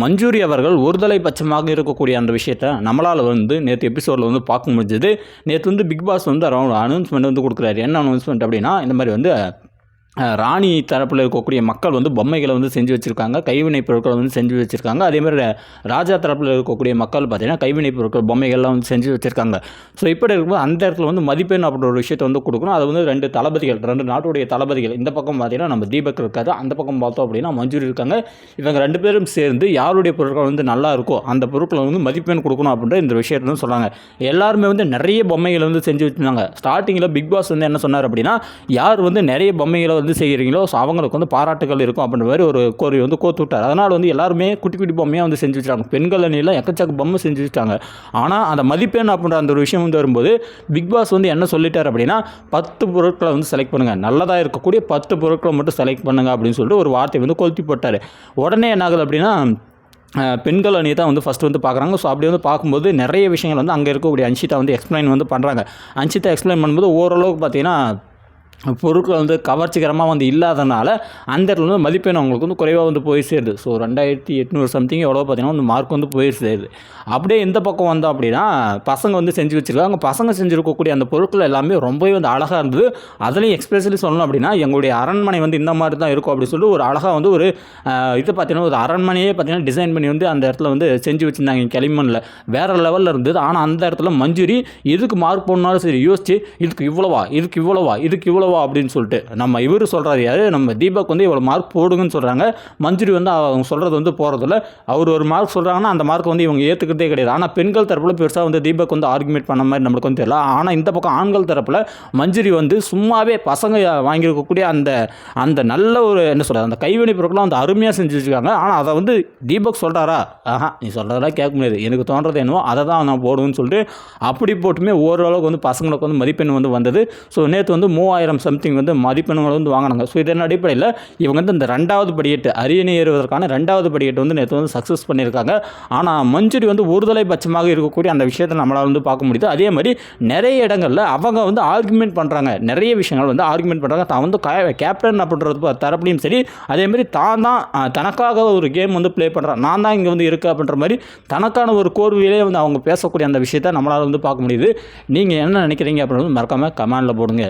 மஞ்சூரி அவர்கள் ஒருதலை பட்சமாக இருக்கக்கூடிய அந்த விஷயத்தை நம்மளால் வந்து நேற்று எபிசோடில் வந்து பார்க்க முடிஞ்சது. நேற்று வந்து பிக் பாஸ் வந்து அரௌண்ட் அனௌன்ஸ்மெண்ட் வந்து கொடுக்குறாரு. என்ன அனௌன்ஸ்மெண்ட் அப்படின்னா இந்த மாதிரி வந்து ராணி தரப்பில் இருக்கக்கூடிய மக்கள் வந்து பொம்மைகளை வந்து செஞ்சு வச்சுருக்காங்க. கைவினைப் பொருட்களை வந்து செஞ்சு வச்சுருக்காங்க. அதே மாதிரி ராஜா தரப்பில் இருக்கக்கூடிய மக்கள் பார்த்திங்கன்னா கைவினைப் பொருட்கள் பொம்மைகள்லாம் வந்து செஞ்சு வச்சுருக்காங்க. ஸோ இப்படி இருக்கும்போது அந்த இடத்துல வந்து மதிப்பெண் அப்படின்ற ஒரு விஷயத்தை வந்து கொடுக்கணும். அது வந்து ரெண்டு தளபதிகள் ரெண்டு நாட்டுடைய தளபதிகள். இந்த பக்கம் பார்த்தீங்கன்னா நம்ம தீபக் இருக்காரு. அந்த பக்கம் பார்த்தோம் அப்படின்னா மஞ்சூரி இருக்காங்க. இவங்க ரெண்டு பேரும் சேர்ந்து யாருடைய பொருட்கள் வந்து நல்லா இருக்கோ அந்த பொருட்களை வந்து மதிப்பெண் கொடுக்கணும் அப்படின்ற இந்த விஷயத்தை வந்து சொல்கிறாங்க எல்லாருமே வந்து நிறைய பொம்மைகளை வந்து செஞ்சு வச்சுருந்தாங்க. ஸ்டார்டிங்கில் பிக் பாஸ் வந்து என்ன சொன்னார் அப்படின்னா யார் வந்து நிறைய பொம்மைகளை வந்து செய்கிறீங்களோ ஸோ அவங்களுக்கு வந்து பாராட்டுகள் இருக்கும் அப்படின்ற மாதிரி ஒரு கோரி வந்து கோத்து விட்டார் அதனால் வந்து எல்லாருமே குட்டி குட்டி பொம்மையாக வந்து செஞ்சு வச்சுட்டாங்க. பெண்கள் அணியெல்லாம் எக்கச்சக்க பொம்மை செஞ்சு வச்சுட்டாங்க. ஆனால் அந்த மதிப்பெண் அப்படின்ற அந்த ஒரு விஷயம் வந்து வரும்போது பிக் பாஸ் வந்து என்ன சொல்லிட்டார் அப்படின்னா பத்து பொருட்களை வந்து செலக்ட் பண்ணுங்கள் நல்லதாக இருக்கக்கூடிய பத்து பொருட்களை மட்டும் செலக்ட் பண்ணுங்க அப்படின்னு சொல்லிட்டு ஒரு வார்த்தை வந்து கொளுத்தி போட்டார். உடனே என்ன ஆகுது அப்படின்னா பெண்கள் அணி தான் வந்து ஃபஸ்ட்டு வந்து பார்க்குறாங்க. ஸோ அப்படி வந்து பார்க்கும்போது நிறைய விஷயங்கள் வந்து அங்கே இருக்கக்கூடிய அன்ஷிதா வந்து எக்ஸ்பிளைன் வந்து பண்ணுறாங்க அன்ஷிதா எக்ஸ்பிளைன் பண்ணும்போது ஓரளவுக்கு பார்த்தீங்கன்னா பொருட்கள் வந்து கவர்ச்சிகரமாக வந்து இல்லாதனால அந்த இடத்துல வந்து மதிப்பெண் அவங்களுக்கு வந்து குறைவாக வந்து போய் சேருது. ஸோ ரெண்டாயிரத்தி எட்நூறு சம்திங் எவ்வளோ பார்த்தீங்கன்னா வந்து மார்க் வந்து போய் சேருது. அப்படியே இந்த பக்கம் வந்தோம் அப்படின்னா பசங்க வந்து செஞ்சு வச்சுருக்காங்க. பசங்க செஞ்சுருக்கக்கூடிய அந்த பொருட்கள் எல்லாமே ரொம்பவே வந்து அழகாக இருந்தது. அதுலேயும் எக்ஸ்பெஷலி சொல்லணும் அப்படின்னா எங்களுடைய அரண்மனை வந்து இந்த மாதிரி தான் இருக்கும் அப்படின்னு சொல்லிட்டு ஒரு அழகாக வந்து ஒரு இது பார்த்தீங்கன்னா ஒரு அரண்மனையே பார்த்தீங்கன்னா டிசைன் பண்ணி வந்து அந்த இடத்துல வந்து செஞ்சு வச்சுருந்தாங்க. களிமண்ணில் வேறு லெவலில் இருந்தது. ஆனால் அந்த இடத்துல மஞ்சுரி எதுக்கு மார்க் போடனாலும் சரி யோசிச்சு இதுக்கு இவ்வளோவா இதுக்கு இவ்வளோவா இதுக்கு இவ்வளோ இவ்வளவா அப்படின்னு சொல்லிட்டு. நம்ம இவர் சொல்கிறாரு யார்? நம்ம தீபக் வந்து இவ்வளோ மார்க் போடுங்கன்னு சொல்கிறாங்க மஞ்சுரி வந்து அவங்க சொல்கிறது வந்து போகிறதில்ல அவர் ஒரு மார்க் சொல்கிறாங்கன்னா அந்த மார்க் வந்து இவங்க ஏற்றுக்கிறதே கிடையாது. ஆனால் பெண்கள் தரப்பில் பெருசாக வந்து தீபக் வந்து ஆர்குமெண்ட் பண்ண மாதிரி நம்மளுக்கு வந்து தெரியல. ஆனால் இந்த பக்கம் ஆண்கள் தரப்பில் மஞ்சுரி வந்து சும்மாவே பசங்க வாங்கியிருக்கக்கூடிய அந்த அந்த நல்ல ஒரு என்ன சொல்கிறது அந்த கைவினை பொருட்கள்லாம் வந்து அருமையாக செஞ்சு வச்சுருக்காங்க. ஆனால் அதை வந்து தீபக் சொல்கிறாரா ஆஹா நீ சொல்கிறதெல்லாம் கேட்க முடியாது. எனக்கு தோன்றது என்னவோ அதை தான் நான் போடுவேன்னு சொல்லிட்டு அப்படி போட்டுமே ஓரளவுக்கு வந்து பசங்களுக்கு வந்து மதிப்பெண் வந்து வந்தது. ஸோ நேற்று வந்து மூவாயிரம் சம்திங் வந்து மதிப்பெண்கள் வந்து வாங்கினாங்க. ஸோ இதன் அடிப்படையில்? இவங்க வந்து இந்த ரெண்டாவது படியேட்டு அரியணை ஏறுவதற்கான ரெண்டாவது படியேட்டு வந்து நேற்று வந்து சக்ஸஸ் பண்ணியிருக்காங்க. ஆனால் மஞ்சுரி வந்து ஒருதலை பட்சமாக இருக்கக்கூடிய அந்த விஷயத்தை நம்மளால் வந்து பார்க்க முடியுது. அதே மாதிரி நிறைய இடங்களில் அவங்க வந்து ஆர்குமெண்ட் பண்ணுறாங்க நிறைய விஷயங்கள் வந்து ஆர்குமெண்ட் பண்ணுறாங்க தான் வந்து கேப்டன் அப்படின்றது தரப்புலையும் சரி அதே மாதிரி தான் தான் தனக்காக ஒரு கேம் வந்து ப்ளே பண்ணுறான் நான் தான் இங்கே வந்து இருக்கு அப்படின்ற மாதிரி தனக்கான ஒரு கோர்வையிலே வந்து அவங்க பேசக்கூடிய அந்த விஷயத்தை நம்மளால் வந்து பார்க்க முடியுது. நீங்கள் என்ன நினைக்கிறீங்க அப்படின்னு மறக்காமல் கமெண்டில் போடுங்க.